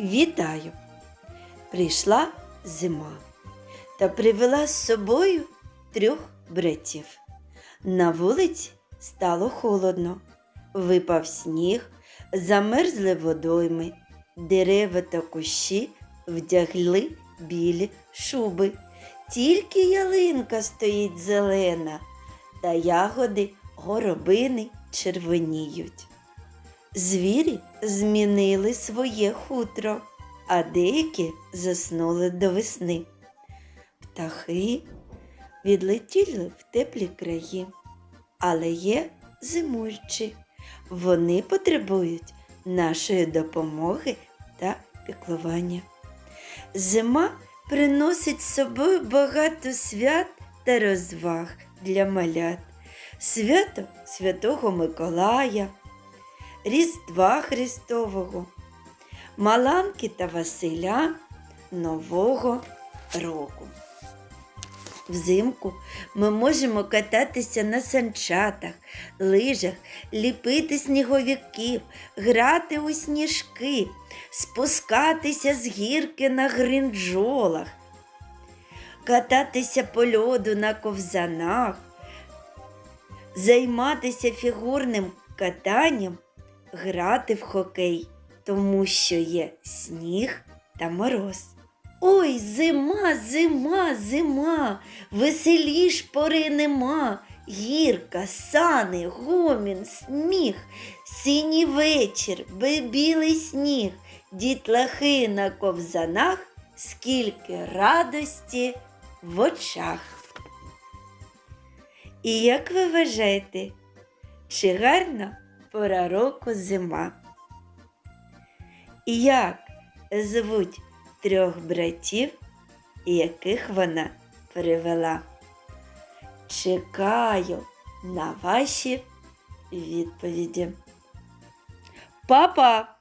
Вітаю! Прийшла зима та привела з собою трьох братів. На вулиці стало холодно, випав сніг, замерзли водойми, дерева та кущі вдягли білі шуби. Тільки ялинка стоїть зелена, та ягоди горобини червоніють. Звірі змінили своє хутро, а деякі заснули до весни. Птахи відлетіли в теплі краї, але є зимульчі. Вони потребують нашої допомоги та піклування. Зима приносить з собою багато свят та розваг для малят. Свято Святого Миколая, Різдва Христового, Маланки та Василя Нового року. Взимку ми можемо кататися на санчатах, лижах, ліпити сніговиків, грати у сніжки, спускатися з гірки на гринджолах, кататися по льоду на ковзанах, займатися фігурним катанням, грати в хокей, тому що є сніг та мороз. Ой, зима, зима, зима, веселіш пори нема. Гірка, сани, гомін, сміх, синій вечір, білий сніг, дітлахи на ковзанах, скільки радості в очах. І як ви вважаєте, чи гарна пора року зима? Як звуть трьох братів, яких вона привела? Чекаю на ваші відповіді. Папа!